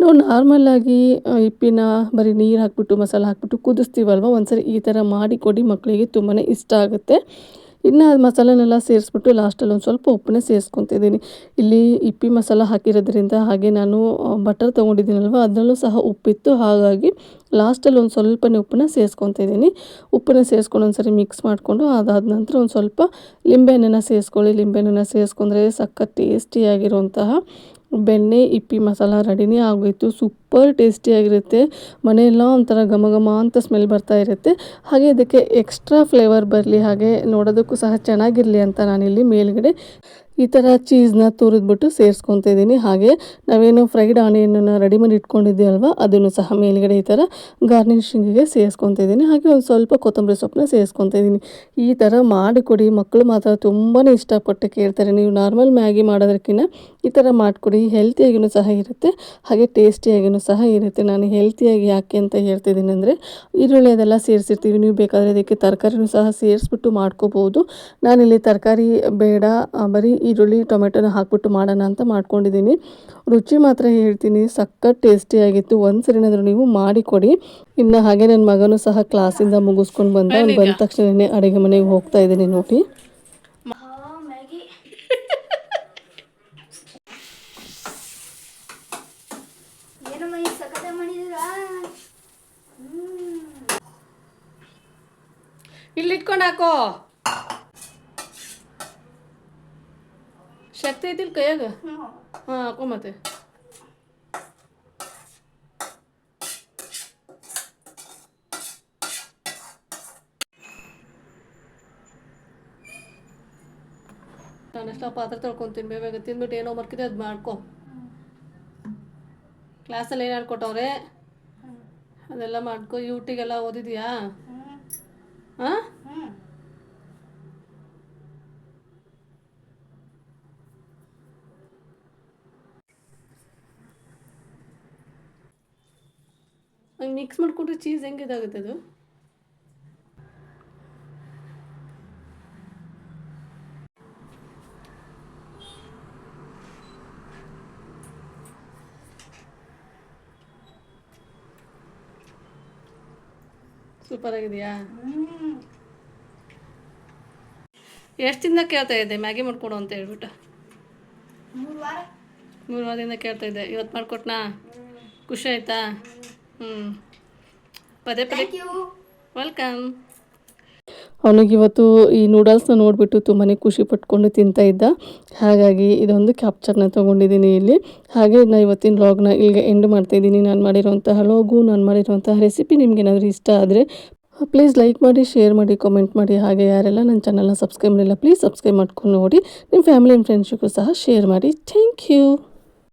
ನಾವು ನಾರ್ಮಲ್ಲಾಗಿ ಹಿಪ್ಪಿನ ಬರೀ ನೀರು ಹಾಕ್ಬಿಟ್ಟು, ಮಸಾಲ ಹಾಕ್ಬಿಟ್ಟು ಕುದಿಸ್ತೀವಲ್ವ? ಒಂದ್ಸರಿ ಈ ಥರ ಮಾಡಿಕೊಡಿ ಮಕ್ಕಳಿಗೆ ತುಂಬಾ ಇಷ್ಟ ಆಗುತ್ತೆ. ಇನ್ನು ಮಸಾಲನೆಲ್ಲ ಸೇರಿಸ್ಬಿಟ್ಟು ಲಾಸ್ಟಲ್ಲಿ ಒಂದು ಸ್ವಲ್ಪ ಉಪ್ಪನ್ನೇ ಸೇರಿಸ್ಕೊತಿದ್ದೀನಿ ಇಲ್ಲಿ ಇಪ್ಪಿ ಮಸಾಲ ಹಾಕಿರೋದ್ರಿಂದ ಹಾಗೆ ನಾನು ಬಟರ್ ತೊಗೊಂಡಿದ್ದೀನಲ್ವ? ಅದರಲ್ಲೂ ಸಹ ಉಪ್ಪಿತ್ತು. ಹಾಗಾಗಿ ಲಾಸ್ಟಲ್ಲಿ ಒಂದು ಸ್ವಲ್ಪನೇ ಉಪ್ಪನ್ನ ಸೇರಿಸ್ಕೊತಿದ್ದೀನಿ ಉಪ್ಪನ್ನ ಸೇರಿಸ್ಕೊಂಡು ಒಂದ್ಸರಿ ಮಿಕ್ಸ್ ಮಾಡಿಕೊಂಡು ಅದಾದ ನಂತರ ಒಂದು ಸ್ವಲ್ಪ ಲಿಂಬೆಹಣ್ಣನ್ನು ಸೇರಿಸ್ಕೊಳ್ಳಿ. ಲಿಂಬೆಹಣ್ಣನ್ನು ಸೇರಿಸ್ಕೊಂಡ್ರೆ ಸಖತ್ ಟೇಸ್ಟಿಯಾಗಿರುವಂತಹ ಬೆಣ್ಣೆ, ಇಪ್ಪಿ ಮಸಾಲ ರೆಡಿನೇ ಆಗೋಯಿತು. ಸೂಪರ್ ಟೇಸ್ಟಿಯಾಗಿರುತ್ತೆ ಮನೆಯೆಲ್ಲ ಒಂಥರ ಘಮ ಘಮ ಅಂತ ಸ್ಮೆಲ್ ಬರ್ತಾ ಇರುತ್ತೆ. ಹಾಗೆ ಇದಕ್ಕೆ ಎಕ್ಸ್ಟ್ರಾ ಫ್ಲೇವರ್ ಬರಲಿ, ಹಾಗೆ ನೋಡೋದಕ್ಕೂ ಸಹ ಚೆನ್ನಾಗಿರಲಿ ಅಂತ ನಾನಿಲ್ಲಿ ಮೇಲ್ಗಡೆ ಈ ಥರ ಚೀಸ್ನ ತುರಿದ್ಬಿಟ್ಟು ಸೇರಿಸ್ಕೊತಾ ಇದ್ದೀನಿ. ಹಾಗೆ ನಾವೇನು ಫ್ರೈಡ್ ಆನಿಯನ್ನ ರೆಡಿ ಮಾಡಿ ಇಟ್ಕೊಂಡಿದ್ದೀವಲ್ವ ಅದನ್ನು ಸಹ ಮೇಲ್ಗಡೆ ಈ ಥರ ಗಾರ್ನಿಷಿಂಗಿಗೆ ಸೇರಿಸ್ಕೊತಾ ಇದ್ದೀನಿ. ಹಾಗೆ ಒಂದು ಸ್ವಲ್ಪ ಕೊತ್ತಂಬರಿ ಸೊಪ್ಪನ್ನ ಸೇರಿಸ್ಕೊತಾ ಇದ್ದೀನಿ. ಈ ಥರ ಮಾಡಿಕೊಡಿ ಮಕ್ಕಳು ಮಾತ್ರ ತುಂಬಾ ಇಷ್ಟಪಟ್ಟು ಕೇಳ್ತಾರೆ. ನೀವು ನಾರ್ಮಲ್ ಮ್ಯಾಗಿ ಮಾಡೋದಕ್ಕಿಂತ ಈ ಥರ ಮಾಡಿಕೊಡಿ ಹೆಲ್ತಿಯಾಗಿಯೂ ಸಹ ಇರುತ್ತೆ. ಹಾಗೆ ಟೇಸ್ಟಿಯಾಗಿಯೂ ಸಹ ಇರುತ್ತೆ. ನಾನು ಹೆಲ್ತಿಯಾಗಿ ಯಾಕೆ ಅಂತ ಹೇಳ್ತಿದ್ದೀನಿ ಅಂದರೆ, ಈರುಳ್ಳಿ ಅದೆಲ್ಲ ಸೇರಿಸಿರ್ತೀವಿ. ನೀವು ಬೇಕಾದರೆ ಇದಕ್ಕೆ ತರಕಾರಿನೂ ಸಹ ಸೇರಿಸ್ಬಿಟ್ಟು ಮಾಡ್ಕೋಬೋದು. ನಾನಿಲ್ಲಿ ತರಕಾರಿ ಬೇಡ ಬರೀ ಈರುಳ್ಳಿ ಟೊಮೆಟೊನ ಹಾಕ್ಬಿಟ್ಟು ಮಾಡೋಣ ಅಂತ ಮಾಡ್ಕೊಂಡಿದ್ದೀನಿ. ರುಚಿ ಮಾತ್ರ ಹೇಳ್ತೀನಿ. ಸಖತ್ ಟೇಸ್ಟಿಯಾಗಿತ್ತು. ಒಂದು ಸರಿನಾದರೂ ನೀವು ಮಾಡಿಕೊಡಿ. ಇನ್ನು ಹಾಗೆ ನನ್ನ ಮಗನೂ ಸಹ ಕ್ಲಾಸಿಂದ ಮುಗಿಸ್ಕೊಂಡು ಬಂದ. ಅವ್ನು ಬಂದ ತಕ್ಷಣವೇ ಅಡುಗೆ ಮನೆಗೆ ಹೋಗ್ತಾ ಇದ್ದೀನಿ ನೋಡಿ. ಮ್ಯಾಗಿ ಏನಮ್ಮ ಈ ಸಕತ ಮಾಡಿದಿರಾ ಇಲ್ಲಿ ಇಟ್ಕೊಂಡು ಹಾಕೋ. ಶಕ್ತಿ ಐತಿಲ್ ಕೈಯಾಗ? ಹಾಂ ಹಾಕೋ ಮತ್ತೆ ನಾನೆಷ್ಟ ಪಾತ್ರೆ ತೊಳ್ಕೊಂತೀನಿ ಬೇಗ ತಿಂದ್ಬಿಟ್ಟು ಏನೋ ಮರ್ಕಿದೆ ಅದು ಮಾಡ್ಕೊ. ಕ್ಲಾಸಲ್ಲಿ ಏನು ಹೇಳ್ಕೊಟ್ಟವ್ರೆ? ಅದೆಲ್ಲ ಮಾಡ್ಕೊ. ಯೂಟಿಗೆಲ್ಲ ಓದಿದ್ಯಾ? ಹಾಂ ಮಿಕ್ಸ್ ಮಾಡಿಕೊಂಡ್ರೆ ಚೀಸ್ ಹೆಂಗೆ ಇದಾಗುತ್ತೆ ಅದು? ಸೂಪರ್ ಆಗಿದೆಯಾ? ಎಷ್ಟು ದಿನ ಕೇಳ್ತಾ ಇದ್ದೆ? ಮ್ಯಾಗಿ ಮಾಡ್ಕೊಡು ಅಂತ ಹೇಳ್ಬಿಟ್ಟು. ಮೂರು ವಾರದಿಂದ ಕೇಳ್ತಾ ಇದ್ದೆ. ಇವತ್ತು ಮಾಡಿಕೊಟ್ನಾ? ಖುಷಿ ಆಯ್ತಾ? ಹ್ಞೂ ಪದೇ ಪದೇ ಥ್ಯಾಂಕ್ ಯು ವೆಲ್ಕಮ್ ಅವನಿಗಿವತ್ತು ಈ ನೂಡಲ್ಸ್ನ ನೋಡಿಬಿಟ್ಟು ತುಂಬಾ ಖುಷಿ ಪಟ್ಕೊಂಡು ತಿಂತಾ ಇದ್ದ. ಹಾಗಾಗಿ ಇದೊಂದು ಕ್ಯಾಪ್ಚರ್ನ ತೊಗೊಂಡಿದ್ದೀನಿ ಇಲ್ಲಿ. ಹಾಗೆ ನಾನು ಇವತ್ತಿನ ವ್ಲಾಗ್ನ ಇಲ್ಲಿಗೆ ಎಂಡ್ ಮಾಡ್ತಾಯಿದ್ದೀನಿ ನಾನು ಮಾಡಿರೋಂತಹ ಲೋಗು ನಾನು ಮಾಡಿರೋಂತಹ ರೆಸಿಪಿ ನಿಮ್ಗೆ ಏನಾದರೂ ಇಷ್ಟ ಆದರೆ ಪ್ಲೀಸ್ ಲೈಕ್ ಮಾಡಿ ಶೇರ್ ಮಾಡಿ ಕಾಮೆಂಟ್ ಮಾಡಿ. ಹಾಗೆ ಯಾರೆಲ್ಲ ನನ್ನ ಚಾನಲ್ನ ಸಬ್ಸ್ಕ್ರೈಬ್ ಮಾಡಿಲ್ಲ ಪ್ಲೀಸ್ ಸಬ್ಸ್ಕ್ರೈಬ್ ಮಾಡ್ಕೊಂಡು ನೋಡಿ. ನಿಮ್ಮ ಫ್ಯಾಮಿಲಿ ಆ್ಯಂಡ್ ಫ್ರೆಂಡ್ಸಿಗೂ ಸಹ ಶೇರ್ ಮಾಡಿ. Thank you